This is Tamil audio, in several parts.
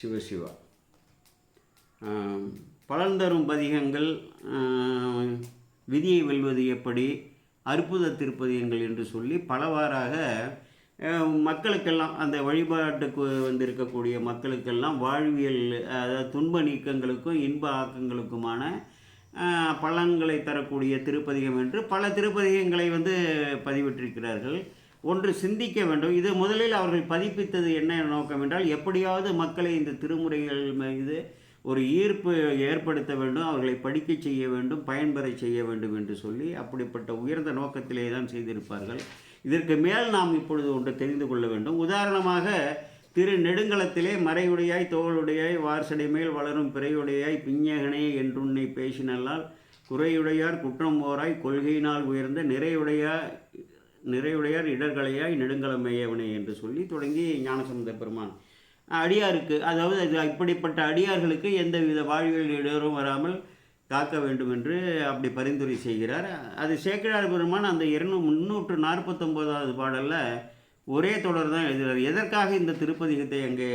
சிவசிவா. பலன் தரும் பதிகங்கள் விதியை வெல்வது எப்படி அற்புத திருப்பதிகங்கள் என்று சொல்லி பலவாறாக மக்களுக்கெல்லாம் அந்த வழிபாட்டுக்கு வந்திருக்கக்கூடிய மக்களுக்கெல்லாம் வாழ்வியல் அதாவது துன்ப நீக்கங்களுக்கும் இன்ப ஆக்கங்களுக்குமான பலன்களை தரக்கூடிய திருப்பதிகம் என்று பல திருப்பதிகங்களை வந்து பதிவிட்டிருக்கிறார்கள். ஒன்று சிந்திக்க வேண்டும். இது முதலில் அவர்கள் பதிப்பித்தது என்ன நோக்கம் என்றால் எப்படியாவது மக்களை இந்த திருமுறைகள் மீது ஒரு ஈர்ப்பு ஏற்படுத்த வேண்டும் அவர்களை படிக்கச் செய்ய வேண்டும் பயன்பெறச் செய்ய வேண்டும் என்று சொல்லி அப்படிப்பட்ட உயர்ந்த நோக்கத்திலே தான் செய்திருப்பார்கள். இதற்கு மேல் நாம் இப்பொழுது ஒன்று தெரிந்து கொள்ள வேண்டும். உதாரணமாக திரு நெடுங்களத்திலே மறையுடையாய் தோளுடையாய் வார்சடை மேல் வளரும் பிறையுடையாய் பிஞ்சகனே என்றுன்னை பேசினல்லால் குறையுடையார் குற்றம் ஓராய் கொள்கையினால் உயர்ந்த நிறையுடையார் நிறையுடையார் இடர்களையாய் நெடுங்கலமையவனே என்று சொல்லி தொடங்கி ஞானசம்பந்த பெருமான். அடியாருக்கு அதாவது இப்படிப்பட்ட அடியார்களுக்கு எந்தவித வாழ்வியல் இடரும் வராமல் காக்க வேண்டும் என்று அப்படி பரிந்துரை செய்கிறார். அது சேக்கிழார் பெருமான் அந்த இருநூ முந்நூற்று நாற்பத்தொம்போதாவது பாடலில் ஒரே தொடர் தான் எழுதுகிறார். எதற்காக இந்த திருப்பதிகத்தை அங்கே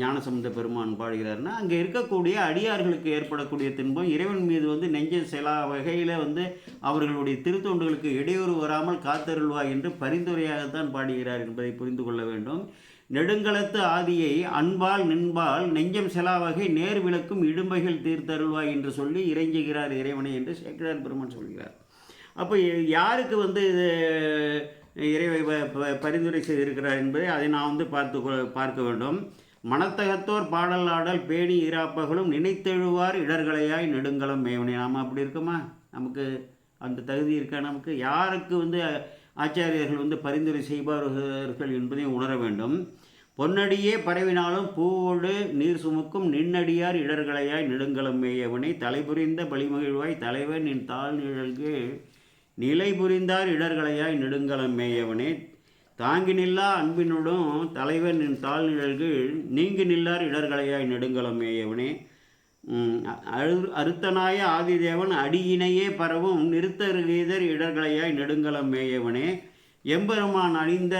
ஞானசம்பந்த பெருமான் பாடுகிறார்னா அங்கே இருக்கக்கூடிய அடியார்களுக்கு ஏற்படக்கூடிய துன்பம் இறைவன் மீது வந்து நெஞ்ச செலா வகையில் வந்து அவர்களுடைய திருத்தொண்டுகளுக்கு இடையூறு வராமல் காத்தருள்வாய் என்று பரிந்துரையாகத்தான் பாடுகிறார் என்பதை புரிந்து கொள்ள வேண்டும். நெடுங்களத்து ஆதியை அன்பால் நின்பால் நெஞ்சம் செலா வகை நேர் விளக்கும் இடும்பைகள் தீர்த்தருள்வாய் என்று சொல்லி இறைஞ்சுகிறார் இறைவனை என்று சேக்கிரார் பெருமான் சொல்கிறார். அப்போ யாருக்கு வந்து இது இறைவை ப- ப- பரிந்துரை செய்திருக்கிறார் என்பதை அதை நான் வந்து பார்த்து கொ- பார்க்க வேண்டும். மனத்தகத்தோர் பாடல் ஆடல் பேணி இராப்பகலும் நினைத்தெழுவார் இடர்களையாய் நெடுங்கலம் மேவனே. நாம் அப்படி இருக்குமா? நமக்கு அந்த தகுதி இருக்கா? நமக்கு யாருக்கு வந்து ஆச்சாரியர்கள் வந்து பரிந்துரை செய்வார்கள் என்பதையும் உணர வேண்டும். பொன்னடியே பரவினாலும் பூவோடு நீர் சுமக்கும் நின்னடியார் இடர்களையாய் நெடுங்கலம் மேயவனை. தலைபுரிந்த பலிமகிழ்வாய் தலைவன் நின் தாழ் நிழல்கு நிலை புரிந்தார் இடர்களையாய் நெடுங்கலம் மேயவனே. தாங்கி நில்லா அன்பினுடும் தலைவன் நின் தாழ் நிழல்கள் நீங்கி நில்லார் இடர்களையாய் நெடுங்கலம் மேயவனே. அரு அறுத்தனாய ஆதிதேவன் அடியினையே பரவும் நிறுத்தருகீதர் இடர்களையாய் நெடுங்கலம் மேயவனே. எம்பெருமான் அணிந்த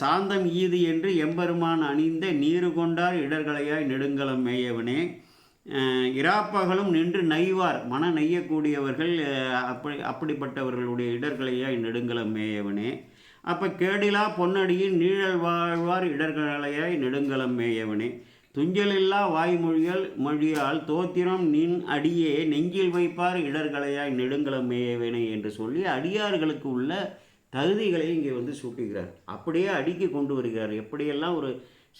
சாந்தம் ஈது என்று எம்பெருமான் அணிந்த நீரு கொண்டார் இடர்களையாய் நெடுங்கலம் மேயவனே. இராப்பகலும் நின்று நெய்வார் மன நெய்யக்கூடியவர்கள் அப்படி அப்படிப்பட்டவர்களுடைய இடர்களையாய் நெடுங்கலம் மேயவனே. அப்போ கேடிலா பொன்னடியின் நீழல் வாழ்வார் இடர்களையாய் நெடுங்கலம் மேயவனே. துஞ்சலில்லா வாய்மொழிகள் மொழியால் தோத்திரம் நின் அடியே நெஞ்சில் வைப்பார் இடர்களையாய் நெடுங்கலம் மேயவனே என்று சொல்லி அடியார்களுக்கு உள்ள தகுதிகளை இங்கே வந்து சூட்டுகிறார். அப்படியே அடிக்கி கொண்டு வருகிறார். எப்படியெல்லாம் ஒரு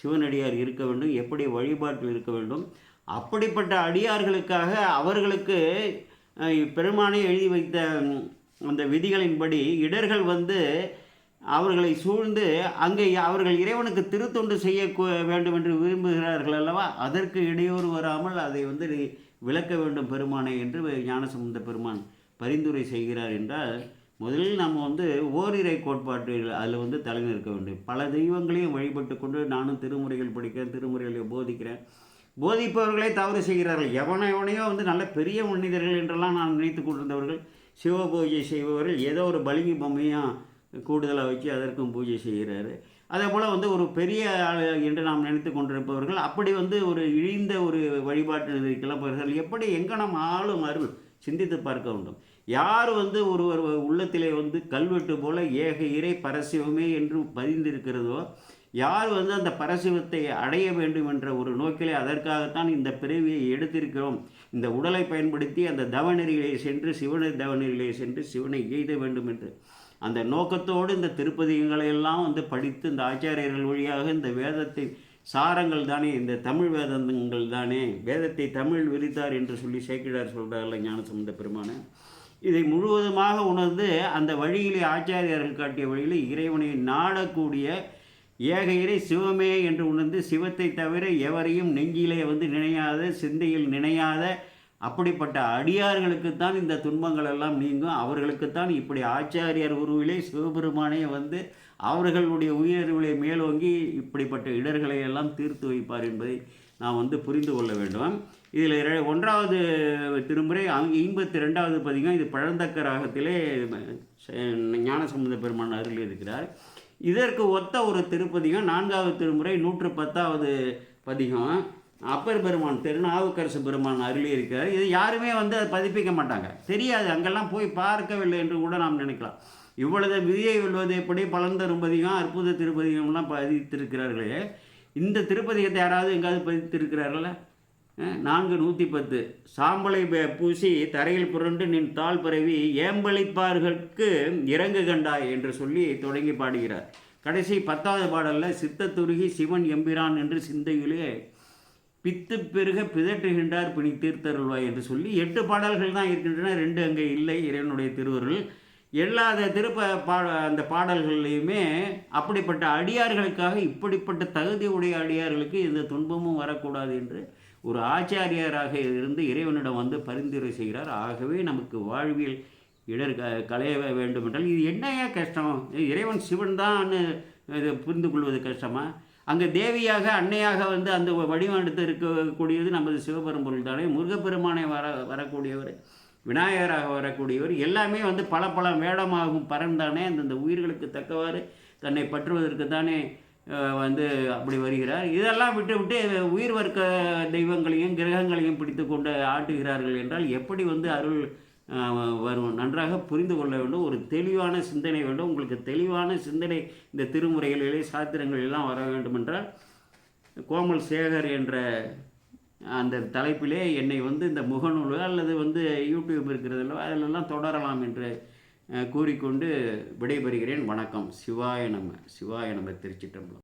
சிவனடியார் இருக்க வேண்டும் எப்படி வழிபாட்டில் இருக்க வேண்டும் அப்படிப்பட்ட அடியார்களுக்காக அவர்களுக்கு பெருமானை பெருமானே எழுதி வைத்த அந்த விதிகளின்படி இடர்கள் வந்து அவர்களை சூழ்ந்து அங்கே அவர்கள் இறைவனுக்கு திருத்தொண்டு செய்ய வேண்டும் என்று விரும்புகிறார்கள் அல்லவா? அதற்கு இடையூறு வராமல் அதை வந்து விளக்க வேண்டும் பெருமானை என்று ஞானசம்பந்த பெருமான் பரிந்துரை செய்கிறார் என்றால் முதலில் நம்ம வந்து ஓரிரை கோட்பாட்டு அதில் வந்து தலைநிற்க வேண்டும். பல தெய்வங்களையும் வழிபட்டு கொண்டு நானும் திருமுறைகள் படிக்கிறேன் திருமுறைகளை போதிக்கிறேன். போதிப்பவர்களே தவறு செய்கிறார்கள். எவனை எவனையோ வந்து நல்ல பெரிய மனிதர்கள் என்றெல்லாம் நான் நினைத்து கொண்டிருந்தவர்கள் சிவ பூஜை செய்பவர்கள் ஏதோ ஒரு பலிங்கி பொம்மையும் கூடுதலாக வச்சு அதற்கும் பூஜை செய்கிறாரு. அதே போல் வந்து ஒரு பெரிய ஆள் என்று நாம் நினைத்து கொண்டிருப்பவர்கள் அப்படி வந்து ஒரு இழிந்த ஒரு வழிபாட்டு நிலைக்கெல்லாம் எப்படி எங்கனம் ஆளும் அருள் சிந்தித்து பார்க்க வேண்டும். யார் வந்து ஒருவர் உள்ளத்திலே வந்து கல்வெட்டு போல ஏக இறை பரசிவமே என்று பதிந்திருக்கிறதோ யார் வந்து அந்த பரசிவத்தை அடைய வேண்டும் என்ற ஒரு நோக்கிலே அதற்காகத்தான் இந்த பிறவியை எடுத்திருக்கிறோம். இந்த உடலை பயன்படுத்தி அந்த தவநெறியிலே சென்று சிவனை தவநெறியிலே சென்று சிவனை எய்த வேண்டும் என்று. அந்த நோக்கத்தோடு இந்த திருப்பதிகங்களை எல்லாம் வந்து படித்து இந்த ஆச்சாரியர்கள் வழியாக இந்த வேதத்தை சாரங்கள் தானே இந்த தமிழ் வேதங்கள் தானே வேதத்தை தமிழ் விரித்தார் என்று சொல்லி சேக்கிழார் சொல்கிறார்ல ஞானசம்பந்த பெருமான. இதை முழுவதுமாக உணர்ந்து அந்த வழியிலே ஆச்சாரியர்கள் காட்டிய வழியிலே இறைவனை நாடக்கூடிய ஏக இறை சிவமே என்று உணர்ந்து சிவத்தை தவிர எவரையும் நெஞ்சிலே வந்து நினையாத சிந்தையில் நினையாத அப்படிப்பட்ட அடியார்களுக்குத்தான் இந்த துன்பங்கள் எல்லாம் நீங்கும். அவர்களுக்குத்தான் இப்படி ஆச்சாரியார் உருவிலே சிவபெருமானே வந்து அவர்களுடைய உயர்வுகளை மேலோங்கி இப்படிப்பட்ட இடர்களை எல்லாம் தீர்த்து வைப்பார் என்பதை நாம் வந்து புரிந்து கொள்ள வேண்டும். இதில் ஒன்றாவது திருமுறை ஐம்பத்தி ரெண்டாவது பதிகம் இது பழந்தக்க ராகத்திலே ஞானசம்பந்த பெருமான் அருள் இருக்கிறார் இதற்கு ஒத்த ஒரு திருப்பதிகம் நான்காவது திருமுறை நூற்று பத்தாவது பதிகம். அப்பர் பெருமான் திருநாவுக்கரசு பெருமான் அருளி இருக்கார் இது யாருமே வந்து அதை பதிப்பிக்க மாட்டாங்க. தெரியாது அங்கெல்லாம் போய் பார்க்கவில்லை என்று கூட நாம் நினைக்கலாம். இவ்வளவு விதியை வெல்வது எப்படி? பலன் தரும் பதிகம் அற்புத திருப்பதிகம்லாம் பதித்திருக்கிறார்களே. இந்த திருப்பதிகத்தை யாராவது எங்காவது பதித்திருக்கிறார்களா? நான்கு நூற்றி பத்து. சாம்பலை பூசி தரையில் புரண்டு நின் தாழ் பரவி ஏம்பளிப்பார்களுக்கு இறங்கு கண்டாய் என்று சொல்லி தொடங்கி பாடுகிறார். கடைசி பத்தாவது பாடலில் சித்தத்துருகி சிவன் எம்பிரான் என்று சிந்தையிலே பித்து பெருக பிதற்றுகின்றார் பிணி தீர்த்தருள்வாய் என்று சொல்லி எட்டு பாடல்கள் தான் இருக்கின்றன. ரெண்டு அங்கே இல்லை இறைவனுடைய திருவருள். எல்லா திருப்ப பாட அந்த பாடல்கள்லையுமே அப்படிப்பட்ட அடியார்களுக்காக இப்படிப்பட்ட தகுதி உடைய அடியார்களுக்கு எந்த துன்பமும் வரக்கூடாது என்று ஒரு ஆச்சாரியராக இருந்து இறைவனிடம் வந்து பரிந்துரை செய்கிறார். ஆகவே நமக்கு வாழ்வியல் இடர் க களைய வேண்டும் என்றால் இது என்னையா கஷ்டம்? இது இறைவன் சிவன் தான் இது புரிந்து கொள்வது கஷ்டமா? அங்கே தேவியாக அன்னையாக வந்து அந்த வடிவெடுத்து இருக்கக்கூடியது நமது சிவபெரும்பொருள் தானே? முருகப்பெருமானை வர வரக்கூடியவர் விநாயகராக வரக்கூடியவர் எல்லாமே வந்து பல பல வேடமாகும் பரந்தானே அந்தந்த உயிர்களுக்கு தக்கவாறு தன்னை பற்றுவதற்கு தானே வந்து அப்படி வருகிறார். இதெல்லாம் விட்டு விட்டு உயிர் வர்க்க தெய்வங்களையும் கிரகங்களையும் பிடித்து கொண்டு ஆட்டுகிறார்கள் என்றால் எப்படி வந்து அருள் வரும்? நன்றாக புரிந்து கொள்ள வேண்டும். ஒரு தெளிவான சிந்தனை வேண்டும். உங்களுக்கு தெளிவான சிந்தனை இந்த திருமுறைகளிலே சாத்திரங்களிலாம் வர வேண்டும் என்றால் கோமல் சேகர் என்ற அந்த தலைப்பிலே என்னை வந்து இந்த முகநூல் அல்லது வந்து யூடியூப் இருக்கிறதுல அதிலெல்லாம் தொடரலாம் என்று கூறிக்கொண்டு விடைபெறுகிறேன். வணக்கம். சிவாய நம. சிவாய நம. திருச்சிட்டம்பலம்